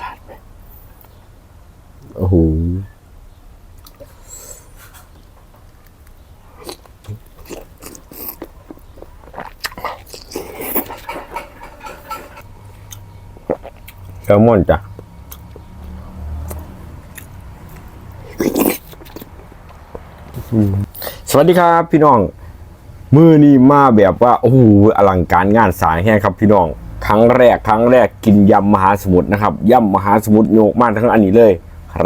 ราดไปโอ้โหแซลมอนจ้ะสวัสดีครับพี่น้อง มือนี้มาแบบว่า โอ้โหอลังการงานสายแห้งครับพี่น้อง ครั้งแรกครั้งแรกกินยำมหาสมุทรนะครับยำมหาสมุทรโยกมากทั้งอันนี้เลย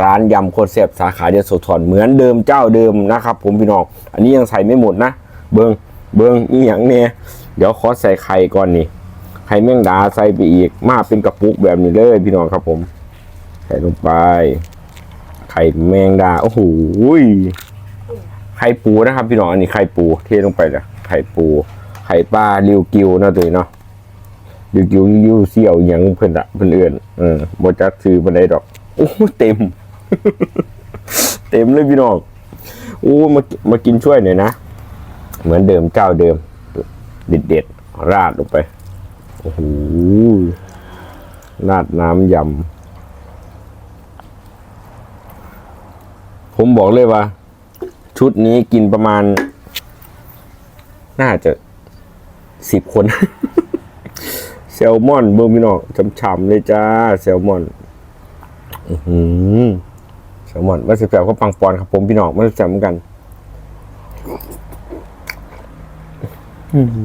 ร้านยำโคตรแซ่บสาขาเดียวโสธรเหมือนเดิมเจ้าเดิมนะครับ ผมพี่น้องอันนี้ยังใส่ไม่หมดนะ เบิงเบิงอีหยังเนี่ยเดี๋ยวขอใส่ไข่ก่อนนี่ไข่แมงดาใส่ไปอีกมาเป็นกระปุกแบบนี้เลยพี่น้องครับผมใส่ลงไป ไข่แมงดาโอ้โหไข่ปูนะครับ พี่น้องอันนี้ไข่ปูเทลงไปเลยไข่ปู ไข่ปลาริวกิวนาะตัวนี้เนาะ ริวกิวริวเสี่ยวย่างเพื่อนอะเพื่อนเอื่นเออบ่จักซื้อบันไดดอก โอ้เต็ม เต็มเลยพี่น้องโอ้มามากินช่วยหน่อยนะ เหมือนเดิมเจ้าเดิม เด็ดเด็ดราดลงไปโอ้โหราดน้ำยำผมบอกเลยว่า ชุดนี้กินประมาณ น่าจะสิบคน แซลมอนเบอร์มินอกฉ่ำๆเลยจ้าแซลมอน อือหือแซลมอนมันสิบแปดก็ปังปอนครับผมพี่น้องมันสิบเหมือนกันอือหื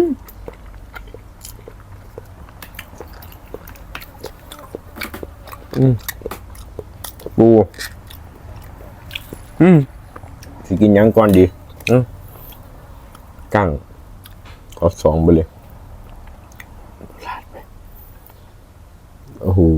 ออืมปูอืมสิกินยังก่อนดีอืมกั้งเอาสองไปเลยราดไป โอ้โห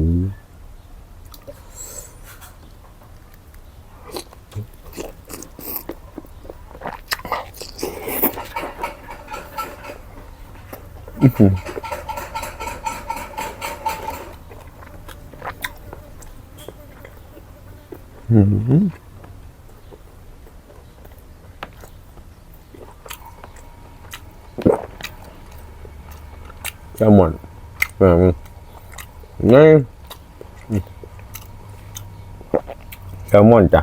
อือหืออื้อหือแซลมอนแบบ นี่แซลมอนจ้ะ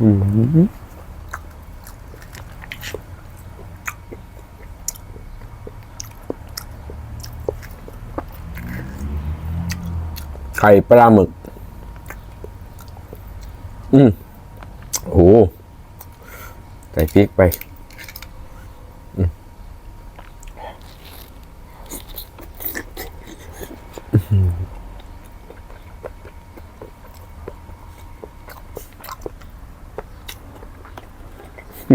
อื้อหือไข่ปลาหมึก อืมโอ้ใส่พริกไป ผ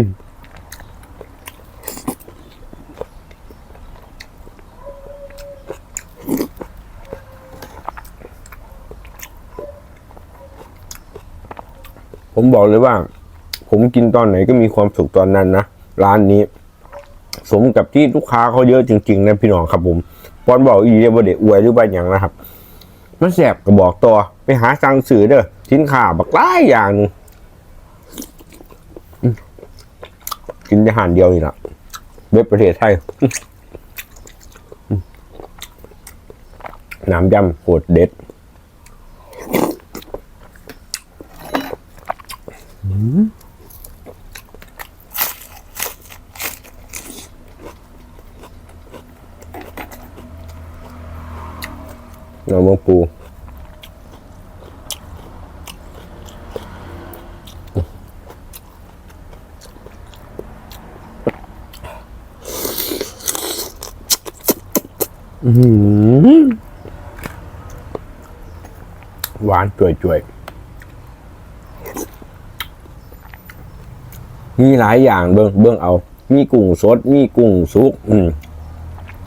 มบอกเลยว่า ผมกินตอนไหนก็มีความสุขตอนนั้นนะ ร้านนี้ สมกับที่ลูกค้าเขาเยอะจริง ๆ นะพี่น้องครับผมปอนบอกอีเดียบเดอวยหรือว่าอย่างนะครับมันแสบก็บอกตัวไปหาสั่งสื่อเด้อสินค้าบักหลายอย่างนึงอืม กินอาหารเดียวนี่แหละเว็บประเทศไทยน้ำยำโคตรเด็ด หวานจ่วยๆมีหลายอย่างเบิ้งเบิ้งเอา มีกุ้งสด มีกุ้งสุก อืม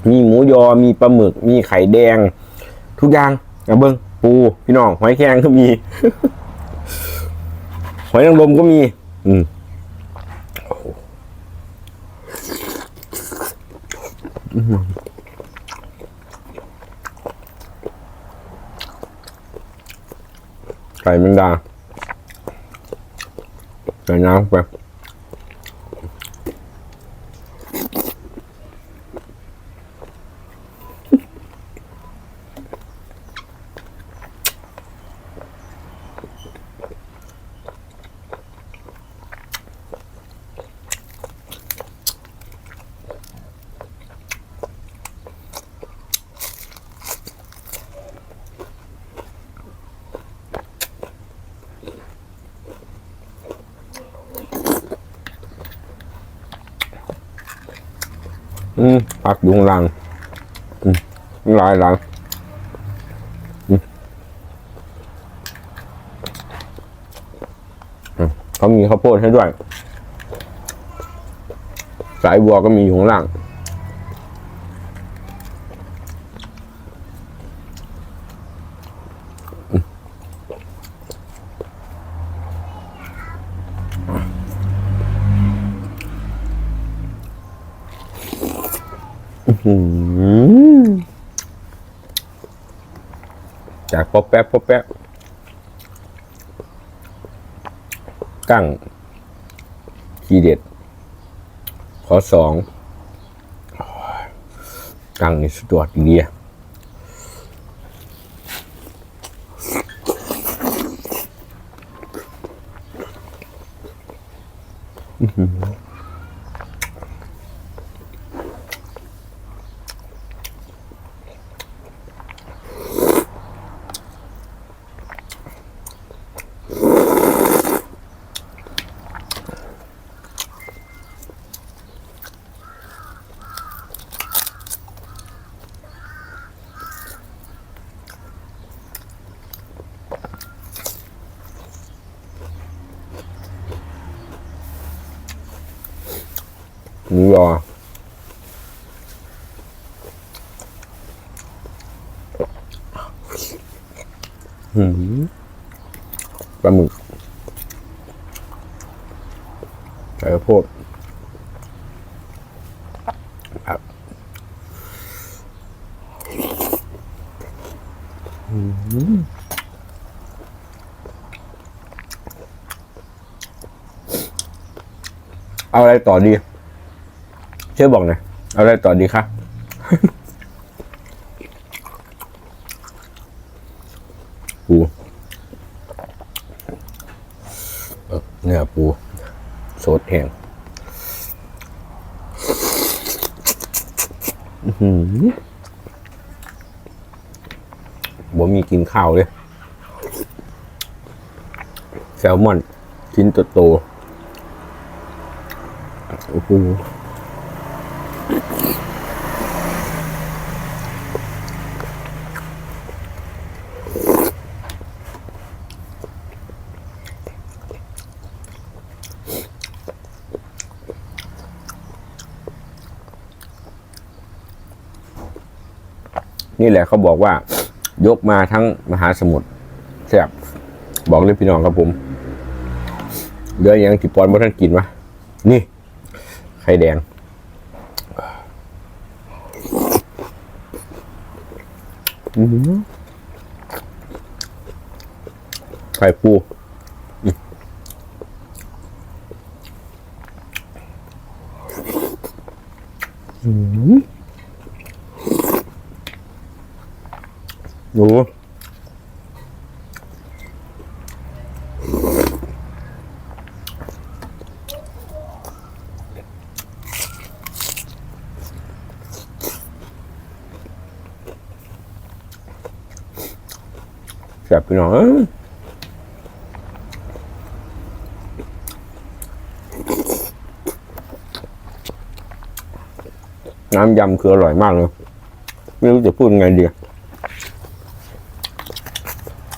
มีหมูยอ มีปลาหมึก มีไข่แดง ทุกอย่างเอาเบิ้งปู พี่น้อง หอยแครงก็มี หอยนางรมก็มี อืมอหอื้อหือ ไก่แมงดาใส่น้ำไป อืมผักยุงลังอืมลายหลังเขามีข้าวโพดให้ด้วย สายบัวก็มีอยู่ข้างล่าง ป๊อปแป๊บป๊อปแป๊บกั้งทีเด็ด ขอสองกั้งนี่สุดยอดดีอะ หมูยอหืมปลาหมึกใส่ข้าวโพดครับหืมเอาอะไรต่อดี ช่วยบอกหน่อยเอาอะไรต่อดีคะปูเนื้อปูโสดแห้งอื้อหือบ่มีกินข้าวเลยแซลมอนชิ้นโตๆโอ้โห นี่แหละเขาบอกว่า ยกมาทั้งมหาสมุทรแซ่บบอกเลยพี่น้องครับผมเดือยังติปอนบ่ท่านกินวะนี่ ไข่แดง อื้อหือ ไข่ปูอืมอื้อหือโอ้ ซ่บพี่น้องน้ำยำคืออร่อยมากเลย ไม่รู้จะพูดไงดี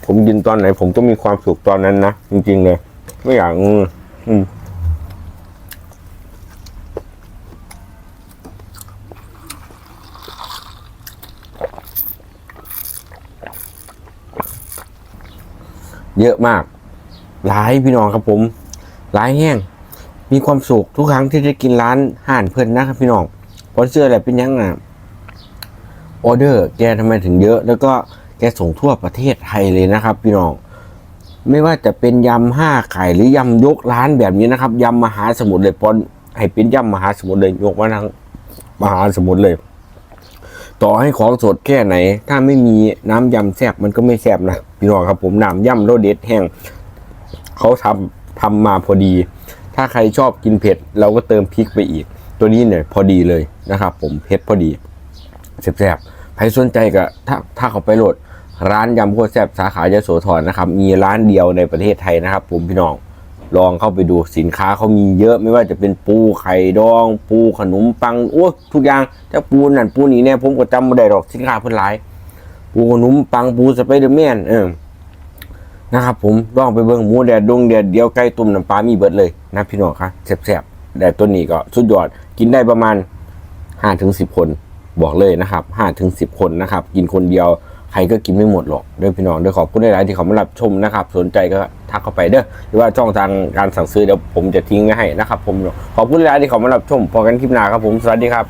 ผมกินตอนไหน ผมก็มีความสุขตอนนั้นนะ จริงๆเลย ไม่อยากอืม เยอะมาก หลายพี่น้องครับผม หลายแห้ง มีความสุขทุกครั้งที่ได้กินร้านห่านเพื่อนนะครับพี่น้องเพราะเชื่ออะไรเป็นยังไงออเดอร์แกทำไมถึงเยอะ แล้วก็แกส่งทั่วประเทศไทยเลยนะครับ พี่น้อง ไม่ว่าจะเป็นยำห้าไข่หรือยำยกร้านแบบนี้นะครับยำมหาสมุทรเลยปอนให้เป็นยำมหาสมุทรเลยยกมาทั้งมหาสมุทรเลย ต่อให้ของสดแค่ไหน ถ้าไม่มีน้ำยำแซ่บมันก็ไม่แซ่บนะพี่น้องครับผมน้ำยำโรเด็ดแห้งเขาทำทำมาพอดี ถ้าใครชอบกินเผ็ด เราก็เติมพริกไปอีก ตัวนี้เนี่ยพอดีเลยนะครับผมเผ็ดพอดีแซ่บๆใครสนใจก็ถ้าถ้าเขาไปโหลดร้านยำโคตรแซ่บสาขายโสธรนะครับ มีร้านเดียวในประเทศไทยนะครับ ผมพี่น้อง ลองเข้าไปดูสินค้าเขามีเยอะไม่ว่าจะเป็นปูไข่ดอง ปูขนมปังโอ้ทุกอย่างจะปูนั่นปูนี่เนี่ยผมก็จำไม่ได้หรอกสินค้าเพิ่นหลาย ปูขนมปังปูสไปเดอร์แมนเออนะครับผมลองไปเบิ่งหมูแดดดงแดดเดียวไก่ต้มน้ำปลามีเบิดเลยนะพี่น้องครับแซ่บๆแต่ตัวนี้ก็สุดยอดกินได้ประมาณ5ถึง10 คนบอกเลยนะครับ5ถึง10 คนนะครับ กินคนเดียว ใครก็กินไม่หมดหรอกเด้วยพี่น้องเด้วยขอบคุณหลายๆที่เขามารับชมนะครับ สนใจก็ทักเข้าไปเด้อหรือว่าช่องทางการสั่งซื้อเดี๋ยวผมจะทิ้งไว้ให้นะครับผมขอบคุณหลายๆที่เขามารับชมพอกันคลิปหน้าครับผมสวัสดีครับ